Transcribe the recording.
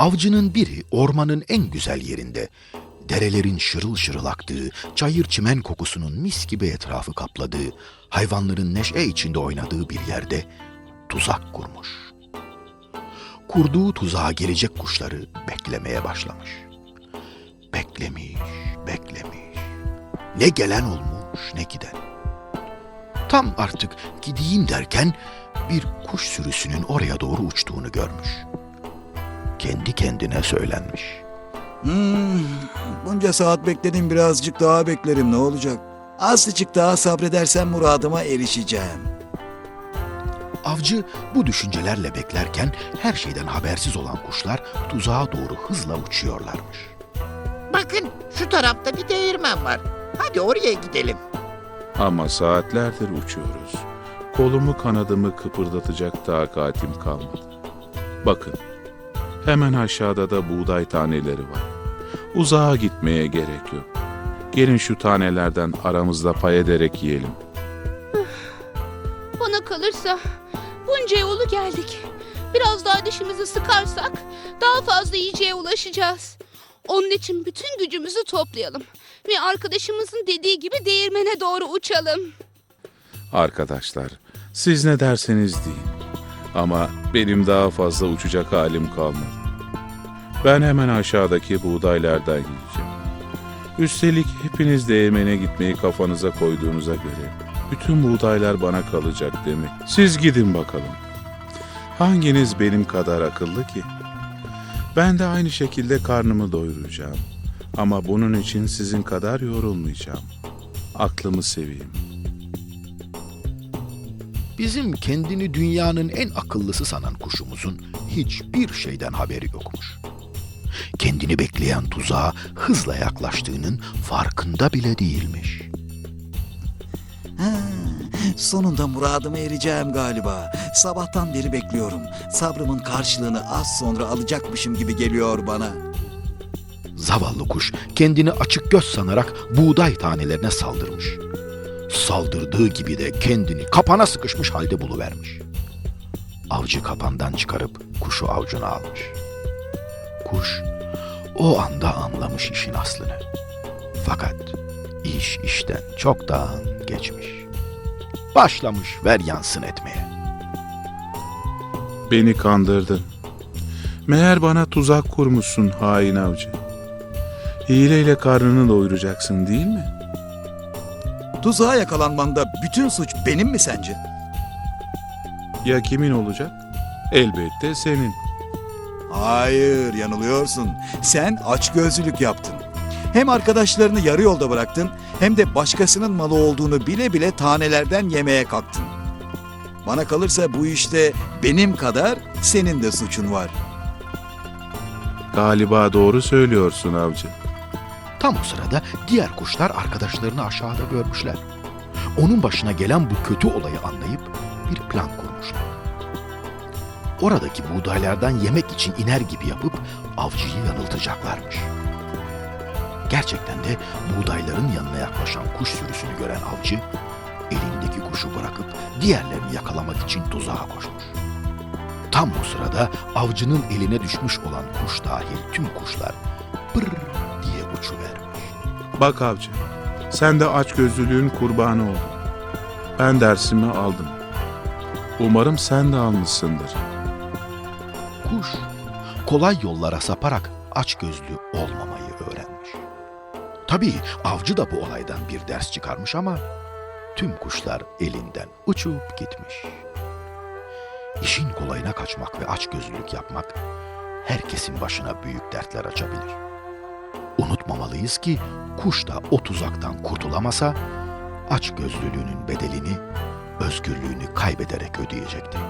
Avcının biri ormanın en güzel yerinde, derelerin şırıl şırıl aktığı, çayır çimen kokusunun mis gibi etrafı kapladığı, hayvanların neşe içinde oynadığı bir yerde tuzak kurmuş. Kurduğu tuzağa gelecek kuşları beklemeye başlamış. Beklemiş, beklemiş. Ne gelen olmuş ne giden. Tam artık gideyim derken bir kuş sürüsünün oraya doğru uçtuğunu görmüş. Kendi kendine söylenmiş. Hmm, bunca saat bekledim birazcık daha beklerim ne olacak? Azıcık daha sabredersem muradıma erişeceğim. Avcı bu düşüncelerle beklerken her şeyden habersiz olan kuşlar tuzağa doğru hızla uçuyorlarmış. Bakın şu tarafta bir değirmen var. Hadi oraya gidelim. Ama saatlerdir uçuyoruz. Kolumu kanadımı kıpırdatacak takatim kalmadı. Bakın, hemen aşağıda da buğday taneleri var. Uzağa gitmeye gerek yok. Gelin şu tanelerden aramızda pay ederek yiyelim. Bana kalırsa bunca yolu geldik. Biraz daha dişimizi sıkarsak daha fazla yiyeceğe ulaşacağız. Onun için bütün gücümüzü toplayalım ve arkadaşımızın dediği gibi değirmene doğru uçalım. Arkadaşlar, siz ne derseniz deyin. Ama benim daha fazla uçacak halim kalmadı. Ben hemen aşağıdaki buğdaylardan yiyeceğim. Üstelik hepiniz değirmene gitmeyi kafanıza koyduğunuza göre bütün buğdaylar bana kalacak değil mi? Siz gidin bakalım. Hanginiz benim kadar akıllı ki? Ben de aynı şekilde karnımı doyuracağım. Ama bunun için sizin kadar yorulmayacağım. Aklımı seveyim. Bizim kendini dünyanın en akıllısı sanan kuşumuzun hiçbir şeyden haberi yokmuş. Kendini bekleyen tuzağa hızla yaklaştığının farkında bile değilmiş. Ha, sonunda muradıma ereceğim galiba. Sabahtan beri bekliyorum. Sabrımın karşılığını az sonra alacakmışım gibi geliyor bana. Zavallı kuş kendini açık göz sanarak buğday tanelerine saldırmış. Saldırdığı gibi de kendini kapana sıkışmış halde buluvermiş. Avcı kapandan çıkarıp kuşu avcuna almış. Kuş o anda anlamış işin aslını. Fakat iş işten çoktan geçmiş. Başlamış ver yansın etmeye. Beni kandırdın. Meğer bana tuzak kurmuşsun hain avcı. Hileyle karnını doyuracaksın değil mi? Tuzağa yakalanmanda bütün suç benim mi sence? Ya kimin olacak? Elbette senin. Hayır, yanılıyorsun. Sen açgözlülük yaptın. Hem arkadaşlarını yarı yolda bıraktın, hem de başkasının malı olduğunu bile bile tanelerden yemeye kalktın. Bana kalırsa bu işte benim kadar senin de suçun var. Galiba doğru söylüyorsun avcı. Tam o sırada diğer kuşlar arkadaşlarını aşağıda görmüşler. Onun başına gelen bu kötü olayı anlayıp bir plan kurmuşlar. Oradaki buğdaylardan yemek için iner gibi yapıp avcıyı yanıltacaklarmış. Gerçekten de buğdayların yanına yaklaşan kuş sürüsünü gören avcı elindeki kuşu bırakıp diğerlerini yakalamak için tuzağa koşmuş. Tam bu sırada avcının eline düşmüş olan kuş dahil tüm kuşlar pır diye uçuvermiş. Bak avcı, sen de açgözlülüğün kurbanı oldun. Ben dersimi aldım. Umarım sen de almışsındır. Kuş kolay yollara saparak açgözlü olmamayı öğrenmiş. Tabii avcı da bu olaydan bir ders çıkarmış ama tüm kuşlar elinden uçup gitmiş. İşin kolayına kaçmak ve açgözlülük yapmak herkesin başına büyük dertler açabilir. Unutmamalıyız ki kuş da o tuzaktan kurtulamasa açgözlülüğünün bedelini özgürlüğünü kaybederek ödeyecektir.